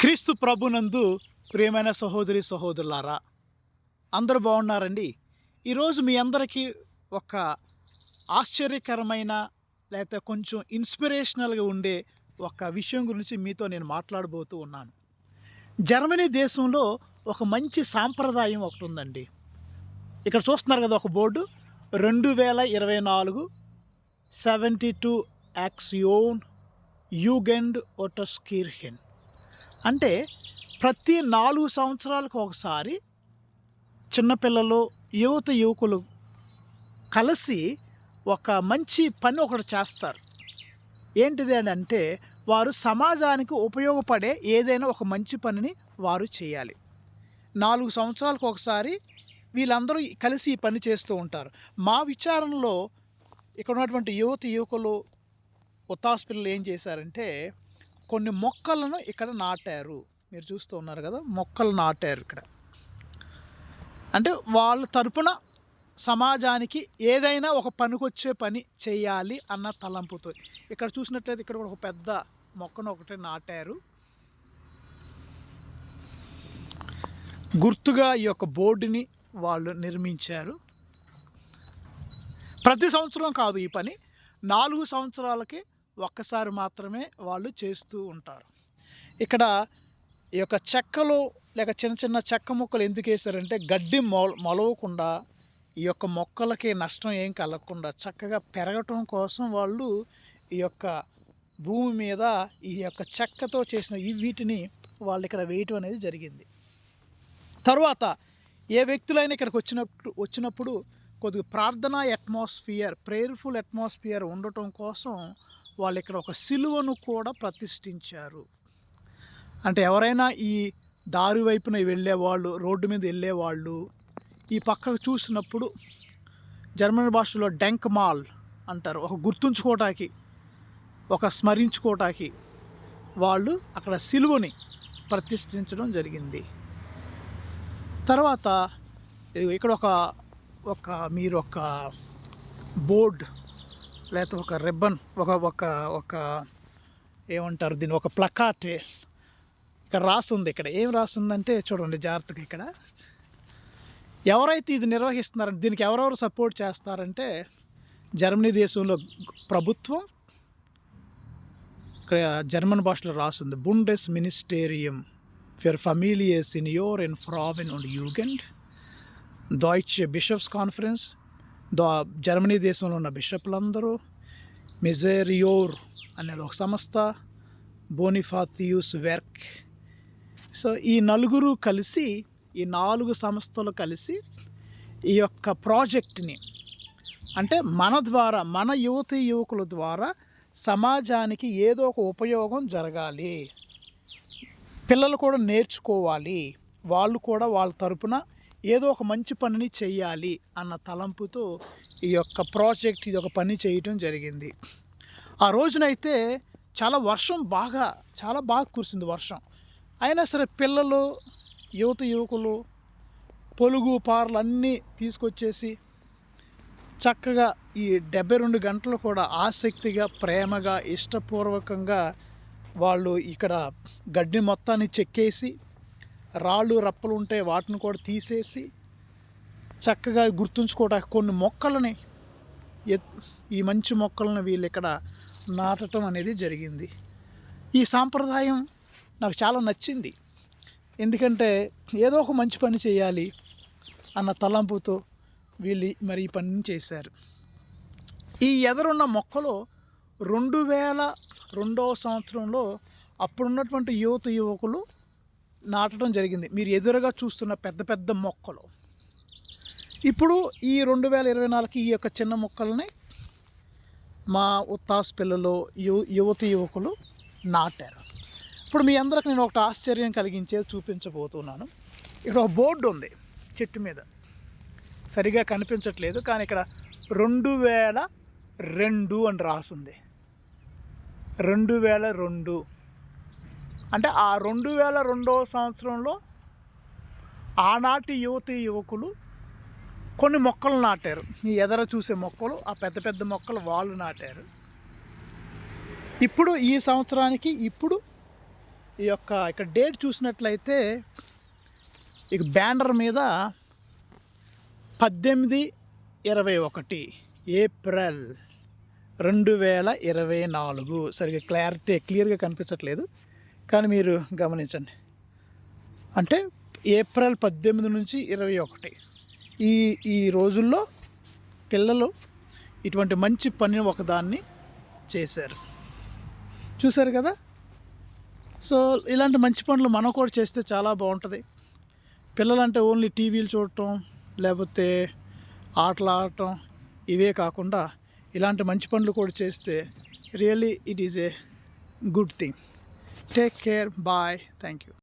క్రీస్తు ప్రభునందు ప్రియమైన సహోదరి సహోదరులారా అందరూ బాగున్నారండి? ఈరోజు మీ అందరికీ ఒక ఆశ్చర్యకరమైన లేకపోతే కొంచెం ఇన్స్పిరేషనల్గా ఉండే ఒక విషయం గురించి మీతో నేను మాట్లాడబోతూ ఉన్నాను. జర్మనీ దేశంలో ఒక మంచి సాంప్రదాయం ఒకటి ఉందండి. ఇక్కడ చూస్తున్నారు కదా ఒక బోర్డు రెండు వేల ఇరవై నాలుగు సెవెంటీ టూ యాక్సియోన్ యూగెండ్ ఒటస్కీర్హెన్. అంటే ప్రతి నాలుగు సంవత్సరాలకు ఒకసారి చిన్నపిల్లలు యువత యువకులు కలిసి ఒక మంచి పని ఒకటి చేస్తారు. ఏంటిది అని అంటే వారు సమాజానికి ఉపయోగపడే ఏదైనా ఒక మంచి పనిని వారు చేయాలి. నాలుగు సంవత్సరాలకు ఒకసారి వీళ్ళందరూ కలిసి ఈ పని చేస్తూ ఉంటారు. మా విచారణలో ఇక్కడ ఉన్నటువంటి యువత యువకులు ఉత్తాస్ పిల్లలు ఏం చేశారంటే కొన్ని మొక్కలను ఇక్కడ నాటారు. మీరు చూస్తూ ఉన్నారు కదా మొక్కలు నాటారు ఇక్కడ. అంటే వాళ్ళ తరపున సమాజానికి ఏదైనా ఒక పనికొచ్చే పని చేయాలి అన్న తలంపుతో. ఇక్కడ చూసినట్లయితే ఇక్కడ కూడా ఒక పెద్ద మొక్కను ఒకటి నాటారు. గుర్తుగా ఈ యొక్క బోర్డుని వాళ్ళు నిర్మించారు. ప్రతి సంవత్సరం కాదు ఈ పని. నాలుగు సంవత్సరాలకి ఒక్కసారి మాత్రమే వాళ్ళు చేస్తూ ఉంటారు. ఇక్కడ ఈ యొక్క చెక్కలు లేక చిన్న చిన్న చెక్క మొక్కలు ఎందుకు వేశారంటే గడ్డి మొల మొలవకుండా ఈ యొక్క మొక్కలకి నష్టం ఏం కలగకుండా చక్కగా పెరగటం కోసం వాళ్ళు ఈ యొక్క భూమి మీద ఈ యొక్క చెక్కతో చేసిన ఈ వీటిని వాళ్ళు ఇక్కడ వేయటం అనేది జరిగింది. తర్వాత ఏ వ్యక్తులైనా ఇక్కడికి వచ్చినప్పుడు వచ్చినప్పుడు కొద్దిగా ప్రార్థనా అట్మాస్ఫియర్ ప్రేయర్ఫుల్ అట్మాస్ఫియర్ ఉండటం కోసం వాళ్ళు ఇక్కడ ఒక సిలువను కూడా ప్రతిష్ఠించారు. అంటే ఎవరైనా ఈ దారి వైపున వెళ్ళేవాళ్ళు రోడ్డు మీద వెళ్ళేవాళ్ళు ఈ పక్కకు చూసినప్పుడు జర్మన్ భాషలో డెంక్ మాల్ అంటారు. ఒక గుర్తుంచుకోవటానికి ఒక స్మరించుకోవటానికి వాళ్ళు అక్కడ సిలువని ప్రతిష్ఠించడం జరిగింది. తర్వాత ఇక్కడ ఒక ఒక మీరు ఒక బోర్డ్ లేకపోతే ఒక రిబ్బన్ ఒక ఒక ఒక ఏమంటారు దీన్ని ఒక ప్లకాట్ ఇక్కడ రాస్తుంది ఇక్కడ. ఏం రాస్తుందంటే చూడండి జాగ్రత్తగా ఇక్కడ. ఎవరైతే ఇది నిర్వహిస్తున్నారో దీనికి ఎవరెవరు సపోర్ట్ చేస్తారంటే జర్మనీ దేశంలో ప్రభుత్వం ఇక్కడ జర్మన్ భాషలో రాస్తుంది బుండెస్ మినిస్టేరియం ఫర్ ఫమీలియస్ ఇన్ యోర్ ఇన్ ఫ్రావిన్ und Jugend Deutsche bishops conference దా జర్మనీ దేశంలో ఉన్న బిషప్లందరూ మిజేరియోర్ అనేది ఒక సంస్థ బోనిఫాథియూస్ వెర్క్. సో ఈ నలుగురు కలిసి ఈ నాలుగు సంస్థలు కలిసి ఈ యొక్క ప్రాజెక్ట్ని అంటే మన ద్వారా మన యువతి యువకుల ద్వారా సమాజానికి ఏదో ఒక ఉపయోగం జరగాలి. పిల్లలు కూడా నేర్చుకోవాలి. వాళ్ళు కూడా వాళ్ళ తరపున ఏదో ఒక మంచి పనిని చెయ్యాలి అన్న తలంపుతో ఈ యొక్క ప్రాజెక్ట్ ఇది ఒక పని చేయటం జరిగింది. ఆ రోజునైతే చాలా వర్షం బాగా చాలా బాగా కురిసింది వర్షం. అయినా సరే పిల్లలు యువత యువకులు పొలుగు పార్లు అన్నీ తీసుకొచ్చేసి చక్కగా ఈ డెబ్బై రెండు గంటలు కూడా ఆసక్తిగా ప్రేమగా ఇష్టపూర్వకంగా వాళ్ళు ఇక్కడ గడ్డి మొత్తాన్ని చెక్కేసి రాళ్ళు రప్పలు ఉంటే వాటిని కూడా తీసేసి చక్కగా గుర్తుంచుకోవడానికి కొన్ని మొక్కలని ఎత్ ఈ మంచి మొక్కలను వీళ్ళు ఇక్కడ నాటడం అనేది జరిగింది. ఈ సాంప్రదాయం నాకు చాలా నచ్చింది. ఎందుకంటే ఏదో ఒక మంచి పని చేయాలి అన్న తలంపుతో వీళ్ళు మరి ఈ పనిని చేశారు. ఈ ఎదరున్న మొక్కలు రెండు వేల రెండవ సంవత్సరంలో అప్పుడున్నటువంటి యువత యువకులు నాటడం జరిగింది. మీరు ఎదురుగా చూస్తున్న పెద్ద పెద్ద మొక్కలు. ఇప్పుడు ఈ రెండు వేల ఇరవై నాలుగుకి ఈ యొక్క చిన్న మొక్కల్ని మా ఉత్తాస్ పిల్లలు యువ యువతి యువకులు నాటారు. ఇప్పుడు మీ అందరికి నేను ఒకటి ఆశ్చర్యం కలిగించేది చూపించబోతున్నాను. ఇక్కడ ఒక బోర్డు ఉంది చెట్టు మీద. సరిగా కనిపించట్లేదు కానీ ఇక్కడ రెండు వేల రెండు అని రాసింది. రెండు వేల రెండు. అంటే ఆ రెండు వేల రెండవ సంవత్సరంలో ఆనాటి యువతి యువకులు కొన్ని మొక్కలు నాటారు. ఈ ఎదర చూసే మొక్కలు ఆ పెద్ద పెద్ద మొక్కలు వాళ్ళు నాటారు. ఇప్పుడు ఈ సంవత్సరానికి ఇప్పుడు ఈ యొక్క ఇక్కడ డేట్ చూసినట్లయితే ఇక బ్యానర్ మీద పద్దెనిమిది ఇరవై ఒకటి ఏప్రిల్ రెండు వేల ఇరవై నాలుగు. సరిగ్గా క్లారిటీ క్లియర్గా కనిపించట్లేదు. కానీ మీరు గమనించండి. అంటే ఏప్రిల్ పద్దెనిమిది నుంచి ఇరవై ఒకటి. ఈ ఈ రోజుల్లో పిల్లలు ఇటువంటి మంచి పని ఒకదాన్ని చేశారు. చూశారు కదా? సో ఇలాంటి మంచి పనులు మనం కూడా చేస్తే చాలా బాగుంటుంది. పిల్లలంటే ఓన్లీ టీవీలు చూడటం లేకపోతే ఆటలు ఆడటం ఇవే కాకుండా ఇలాంటి మంచి పనులు కూడా చేస్తే really it is a good thing. Take care. Bye. Thank you.